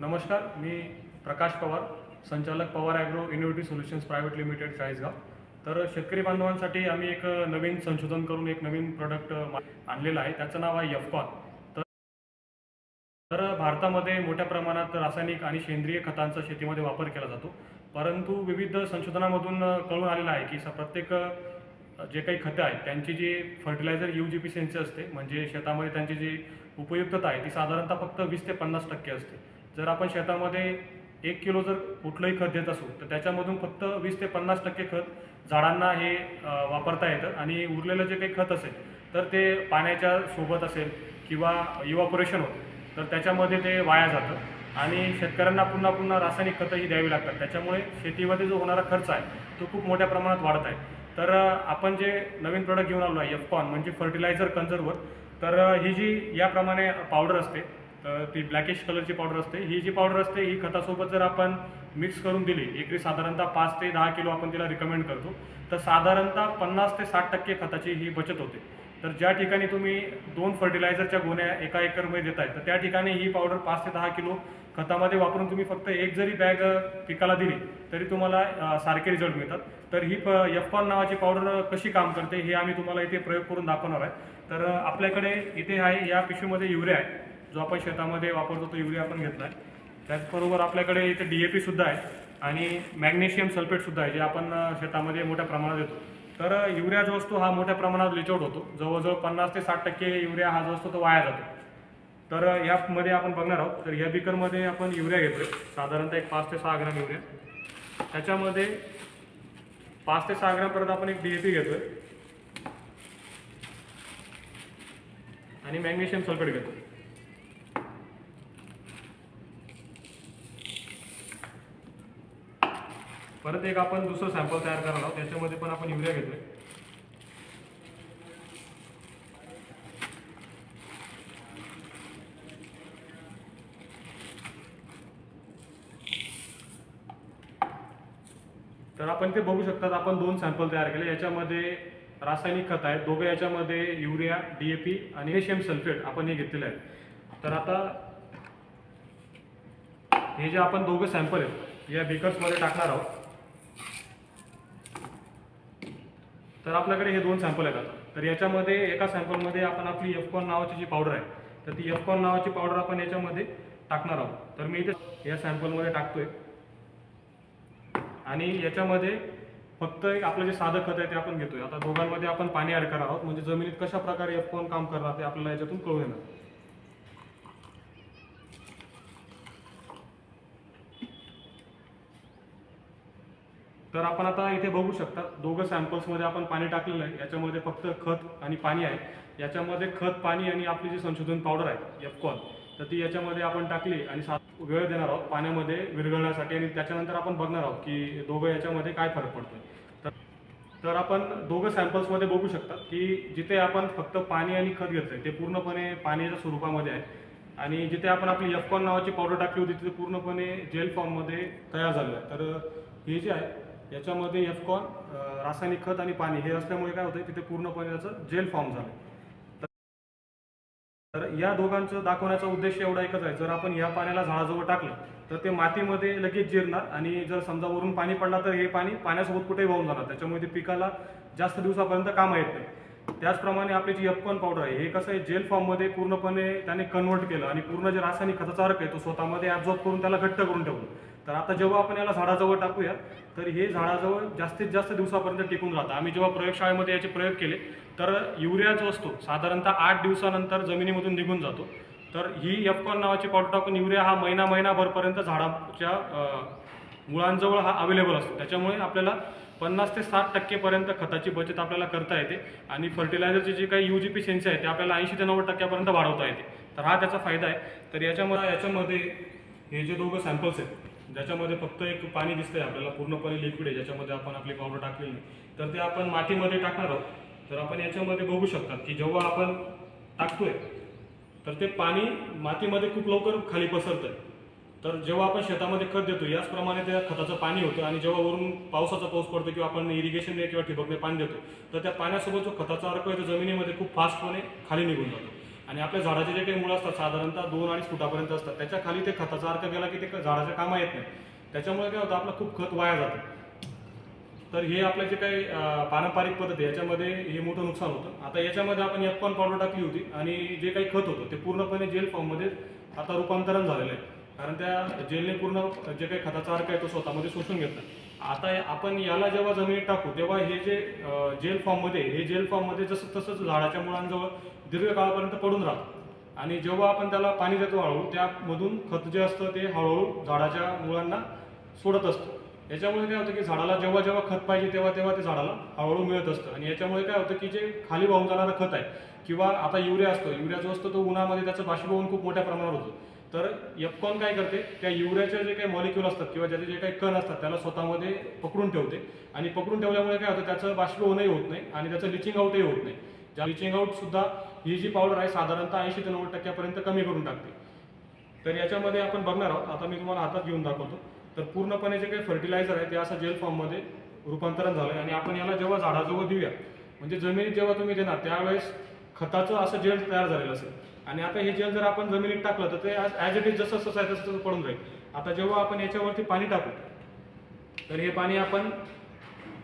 नमस्कार मी प्रकाश पवार संचालक Pawar agro innovative solutions private limited Chalisgaon. तर शेतकरी बांधवांसाठी आम्ही एक नवीन संशोधन करून एक नवीन प्रोडक्ट आणलेलं आहे. त्याचं नाव आहे यफकॉन तर तर भारतामध्ये मोठ्या प्रमाणात रासायनिक आणि सेंद्रिय खतांचा शेतीमध्ये वापर केला जातो. परंतु विविध संशोधनामधून कळून आलेलं आहे की प्रत्येक जे काही खतं आहेत त्यांची जी फर्टिलायझर यू जी पी सेन्सी असते म्हणजे शेतामध्ये त्यांची जी उपयुक्तता आहे ती साधारणतः फक्त वीस ते पन्नास टक्के असते. जर आपण शेतामध्ये एक किलो जर कुठलंही खत देत असू तर त्याच्यामधून फक्त वीस ते पन्नास टक्के खत झाडांना हे वापरता येतं. आणि उरलेलं जे काही खत असेल तर ते पाण्याच्या सोबत असेल किंवा इव्हॉपरेशन होतं तर त्याच्यामध्ये ते वाया जातं. आणि शेतकऱ्यांना पुन्हा पुन्हा रासायनिक खतंही द्यावी लागतात. त्याच्यामुळे शेतीमध्ये जो होणारा खर्च आहे तो खूप मोठ्या प्रमाणात वाढत आहे. तर आपण जे नवीन प्रोडक्ट घेऊन आलो आहे एफकॉन म्हणजे फर्टिलायझर कन्झर्वर तर ही जी याप्रमाणे पावडर असते तर ती ब्लॅकिश कलरची पावडर असते. ही जी पावडर असते ही खतासोबत जर आपण मिक्स करून दिली एकरी साधारणतः पाच ते दहा किलो आपण तिला रिकमेंड करतो तर साधारणतः पन्नास ते साठ टक्के खताची ही बचत होते. तर ज्या ठिकाणी तुम्ही दोन फर्टिलायझरच्या गोण्या एका एकरमध्ये देत आहेत तर त्या ठिकाणी ही पावडर पाच ते दहा किलो खतामध्ये वापरून तुम्ही फक्त एक जरी बॅग पिकाला दिली तरी तुम्हाला सारखे रिझल्ट मिळतात. तर ही एफकॉन नावाची पावडर कशी काम करते हे आम्ही तुम्हाला इथे प्रयोग करून दाखवणार आहे. तर आपल्याकडे इथे आहे या पिशवीमध्ये युरिया आहे. जो आपण शेतामध्ये वापरतो तो युरिया आपण घेतला आहे त्याचबरोबर आपल्याकडे इथे डी ए पी सुद्धा आहे आणि मॅग्नेशियम सल्फेटसुद्धा आहे जे आपण शेतामध्ये मोठ्या प्रमाणात देतो. तर युरिया जो असतो हा मोठ्या प्रमाणात लिचआउट होतो. जवळजवळ पन्नास ते साठ टक्के युरिया हा जो असतो तो वाया जातो. तर यामध्ये आपण बघणार आहोत. तर या बिकरमध्ये आपण युरिया घेतोय. साधारणतः एक पाच ते सहा ग्राम युरिया. त्याच्यामध्ये पाच ते सहा ग्रामपर्यंत आपण एक डी ए पी घेतोय. आणि मॅग्नेशियम सल्फेट घेतो परत एक आपण दुसरं सॅम्पल तयार करणार आहोत. त्याच्यामध्ये पण आपण युरिया घेतोय. तर आपण ते बघू शकतात आपण दोन सॅम्पल तयार केले. याच्यामध्ये रासायनिक खत आहेत. दोघे याच्यामध्ये युरिया डी ए पी आणि एशियम सल्फेट आपण हे घेतलेलं आहे. तर आता हे जे आपण दोघं सॅम्पल आहेत या बेकर्समध्ये टाकणार आहोत. तर आपल्याकडे हे दोन सॅम्पल आहेत आता तर याच्यामध्ये एका सॅम्पलमध्ये आपण आपली एफकॉन नावाची जी पावडर आहे तर ती एफकॉन नावाची पावडर आपण याच्यामध्ये टाकणार आहोत. तर मी इथे या सॅम्पलमध्ये टाकतोय. आणि याच्यामध्ये फक्त एक आपलं जे साधं खत आहे ते आपण घेतोय. आता दोघांमध्ये आपण पाणी ऍड करणार आहोत. म्हणजे जमिनीत कशा प्रकारे एफकॉन काम करणार ते आपल्याला याच्यातून कळून येणार. तर आपण आता इथे बघू शकता दोघं सॅम्पल्समध्ये आपण पाणी टाकलेलं आहे. याच्यामध्ये फक्त खत आणि पाणी आहे. याच्यामध्ये खत पाणी आणि आपली जी संशोधन पावडर आहे एफकॉन तर ती याच्यामध्ये आपण टाकली आणि सात वेळ देणार आहोत पाण्यामध्ये विरघळण्यासाठी आणि त्याच्यानंतर आपण बघणार आहोत की दोघं याच्यामध्ये काय फरक पडतो तर तर आपण दोघं सॅम्पल्समध्ये बघू शकता की जिथे आपण फक्त पाणी आणि खत घेतलंय ते पूर्णपणे पाण्याच्या स्वरूपामध्ये आहे. आणि जिथे आपण आपली एफकॉन नावाची पावडर टाकली होती तिथे पूर्णपणे जेल फॉर्ममध्ये तयार झालेलं आहे. तर हे जे आहे याच्यामध्ये एफकॉन रासायनिक खत आणि पाणी हे असल्यामुळे काय होतं तिथे पूर्णपणे त्याचं जेल फॉर्म झालं तर या दोघांचं दाखवण्याचा उद्देश एवढा एकच आहे. जर आपण या पाण्याला झाडाजवळ टाकलं तर ते मातीमध्ये लगेच जिरणार आणि जर समजा वरून पाणी पडला तर हे पाणी पाण्यासोबत कुठेही वाहून जाणार. त्याच्यामुळे ते पिकाला जास्त दिवसापर्यंत कामा येत नाही. त्याचप्रमाणे आपली जी एफकॉन पावडर आहे हे कसं आहे जेल फॉर्ममध्ये पूर्णपणे त्याने कन्वर्ट केलं आणि पूर्ण जे रासायनिक खताचा अर्क आहे तो स्वतःमध्ये ॲब्झॉर्ब करून त्याला घट्ट करून ठेवलं. तर आता जेव्हा आपण याला झाडाजवळ टाकूया तर हे झाडाजवळ जास्तीत जास्त दिवसापर्यंत टिकून राहतं. आम्ही जेव्हा प्रयोगशाळेमध्ये याचे प्रयोग केले तर युरिया जो असतो साधारणतः आठ दिवसानंतर जमिनीमधून निघून जातो. तर ही एफकॉन नावाची पावडर टाकून युरिया हा महिना महिनाभरपर्यंत झाडाच्या मुळांजवळ हा अवेलेबल असतो. त्याच्यामुळे आपल्याला पन्नास ते साठ टक्केपर्यंत खताची बचत आपल्याला करता येते आणि फर्टिलायझरची जी काही यू जी पी सेन्सी आहे ते आपल्याला ऐंशी ते नव्वद टक्क्यापर्यंत वाढवता येते. तर हा त्याचा फायदा आहे. तर याच्यामध्ये याच्यामध्ये हे जे दोघं सॅम्पल्स आहेत ज्याच्यामध्ये फक्त एक पाणी दिसतंय आपल्याला पूर्णपणे लिक्विड आहे ज्याच्यामध्ये आपण आपली पावडर टाकलेली तर ते आपण मातीमध्ये टाकणार आहोत. तर आपण याच्यामध्ये बघू शकतात की जेव्हा आपण टाकतोय तर ते पाणी मातीमध्ये खूप लवकर खाली पसरतंय. तर जेव्हा आपण शेतामध्ये खत देतो याचप्रमाणे त्या खताचं पाणी होतं आणि जेव्हा वरून पावसाचा पाऊस पडतो किंवा आपण इरिगेशनने किंवा ठिबकने पाणी देतो तर त्या पाण्यासोबत जो खताचा अर्क आहे तो जमिनीमध्ये खूप फास्टपणे खाली निघून जातो. आणि आपल्या झाडाचे जे काही मुळं असतात साधारणतः दोन अडीच फुटापर्यंत असतात. त्याच्याखाली ते खताचा अर्क गेला की ते झाडाच्या कामा येत नाही. त्याच्यामुळे काय होतं आपलं खूप खत वाया जातं. तर हे आपल्या जे काही पारंपरिक पद्धत आहे याच्यामध्ये हे मोठं नुकसान होतं. आता याच्यामध्ये आपण एफकॉन पावडर टाकली होती आणि जे काही खत होतं ते पूर्णपणे जेल फॉर्ममध्ये आता रूपांतरण झालेलं आहे. कारण त्या जेलने पूर्ण जे काही खताचा अर्क आहे तो स्वतःमध्ये शोषून घेतला आता आपण याला जेव्हा जमिनीत टाकू तेव्हा हे जे जेल फॉर्ममध्ये हे जेल फॉर्ममध्ये जसं तसंच झाडाच्या मुळांजवळ दीर्घकाळापर्यंत पडून राहतं. आणि जेव्हा आपण त्याला पाणी देतो हळूहळू त्यामधून खत जे असतं ते हळूहळू झाडाच्या मुळांना सोडत असतं. याच्यामुळे काय होतं की झाडाला जेव्हा जेव्हा खत पाहिजे तेव्हा तेव्हा ते झाडाला हळूहळू मिळत असतं. आणि याच्यामुळे काय होतं की जे खाली वाहून जाणारं खत आहे किंवा आता युरिया असतो युरिया जो असतो तो उन्हामध्ये त्याचं बाष्पीभवन खूप मोठ्या प्रमाणावर होतं. तर एफकॉन काय करते त्या युरियाचे जे काही मॉलिक्यूल असतात किंवा ज्याचे जे काही कण असतात त्याला स्वतःमध्ये पकडून ठेवते. आणि पकडून ठेवल्यामुळे काय होतं त्याचं बाष्पीभवनही होत नाही आणि त्याचं लिचिंग आउटही होत नाही. ज्या लिचिंग आउट सुद्धा ही जी पावडर आहे साधारणतः ऐंशी ते नव्वद टक्क्यापर्यंत कमी करून टाकते. तर याच्यामध्ये आपण बघणार आहोत. आता मी तुम्हाला हातात घेऊन दाखवतो. तर पूर्णपणे जे काही फर्टिलायझर आहे ते असं जेल फॉर्ममध्ये रूपांतरण झालं आहे आणि आपण याला जेव्हा झाडाजवळ देऊया म्हणजे जमिनीत जेव्हा तुम्ही देणार त्यावेळेस खताचं असं जेल तयार झालेलं असेल. आणि आता हे जेल जर आपण जमिनीत टाकलं तर ते ॲज इट इज जसं तसं आहे तसं तसं पडून जाईल. आता जेव्हा आपण याच्यावरती पाणी टाकू तर हे पाणी आपण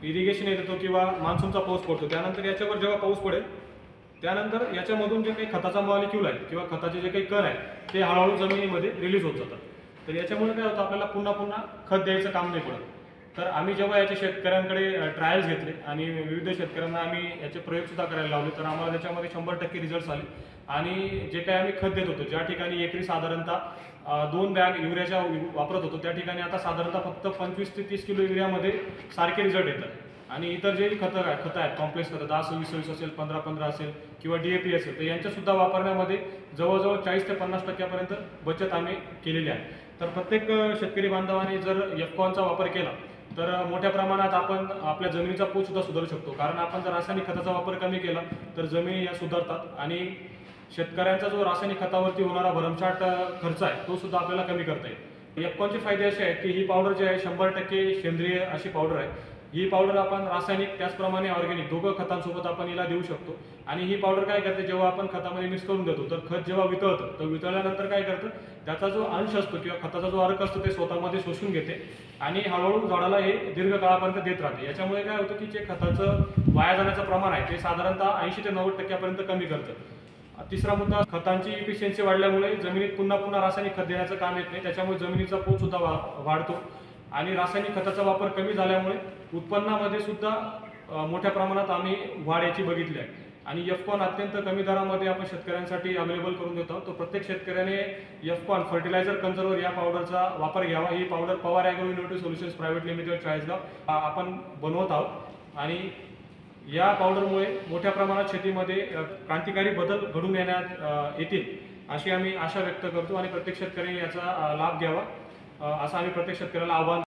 इरिगेशन येतो किंवा मान्सूनचा पाऊस पडतो. त्यानंतर याच्यावर जेव्हा पाऊस पडेल त्यानंतर याच्यामधून जे काही खताचा मॉलिक्यूल आहे किंवा खताचे जे काही कण आहे ते हळूहळू जमिनीमध्ये रिलीज होत जातात. तर याच्यामुळे काय होतं आपल्याला पुन्हा पुन्हा खत द्यायचं काम नाही पडत. तर आम्ही जेव्हा याचे शेतकऱ्यांकडे ट्रायल्स घेतले आणि विविध शेतकऱ्यांना आम्ही याचे प्रयोगसुद्धा करायला लावले तर आम्हाला त्याच्यामध्ये शंभर टक्के रिझल्ट आले. आणि जे काही आम्ही खत देत होतो ज्या ठिकाणी एकरी साधारणतः दोन बॅग युरियाच्या वापरत होतो त्या ठिकाणी आता साधारणतः फक्त पंचवीस ते तीस किलो युरियामध्ये सारखे रिझल्ट येतात. आणि इतर जे खतं आहे खतं आहेत कॉम्प्लेक्स खतं दहा सव्वीस सव्वीस असेल पंधरा पंधरा असेल किंवा डी ए पी असेल तर यांच्या सुद्धा वापरण्यामध्ये जवळजवळ चाळीस ते पन्नास टक्क्यापर्यंत बचत आम्ही केलेली आहे. तर प्रत्येक शेतकरी बांधवाने जर एफकॉनचा वापर केला तर मोठ्या प्रमाणात आपण आपल्या जमिनीचा पोतसुद्धा सुधारू शकतो. कारण आपण जर रासायनिक खताचा वापर कमी केला तर जमिनी या सुधारतात आणि शेतकऱ्यांचा जो रासायनिक खतावरती होणारा भरमसाठ खर्च आहे तो सुद्धा आपल्याला कमी करता येईल. एफकॉनचे फायदे असे आहेत की ही पावडर जी आहे शंभर टक्के सेंद्रिय अशी पावडर आहे. ही पावडर आपण रासायनिक त्याचप्रमाणे ऑर्गॅनिक दोघं खतांसोबत आपण हिला देऊ शकतो. आणि ही पावडर काय करते? जेव्हा आपण खतामध्ये मिक्स करून देतो तर खत जेव्हा वितळतं तर वितळल्यानंतर काय करतं? त्याचा जो अंश असतो किंवा खताचा जो अर्क असतो ते स्वतःमध्ये शोषून घेते आणि हळूहळू झाडाला हे दीर्घकाळापर्यंत देत राहते. याच्यामुळे काय होतं की जे खताचं वाया जाण्याचं प्रमाण आहे ते साधारणतः ऐंशी ते नव्वद टक्क्यापर्यंत कमी करतं. तिसरा मुद्दा खतांची इफिशियन्सी वाढल्यामुळे जमिनीत पुन्हा पुन्हा रासायनिक खत देण्याचं काम येत नाही. त्याच्यामुळे जमिनीचा पोत सुद्धा वा- वाढतो. आणि रासायनिक खताचा वापर कमी झाल्यामुळे उत्पन्नामध्ये सुद्धा मोठ्या प्रमाणात आम्ही वाढ याची बघितली आहे. आणि एफकॉन अत्यंत कमी दरामध्ये आपण शेतकऱ्यांसाठी अवेलेबल करून देतो. तर प्रत्येक शेतकऱ्याने एफकॉन फर्टिलायझर कन्झर्वर या पावडरचा वापर घ्यावा. ही powder Pawar agro innovative solutions private limited Chalisgaon आपण बनवत आहोत. आणि या पावडरमुळे मोठ्या प्रमाणात शेतीमध्ये क्रांतिकारी बदल घडून येण्यात येतील अशी आम्ही आशा व्यक्त करतो. आणि प्रत्येक शेतकऱ्यांनी याचा लाभ घ्यावा. असं आम्ही प्रत्येक शेतकऱ्याला आव्हान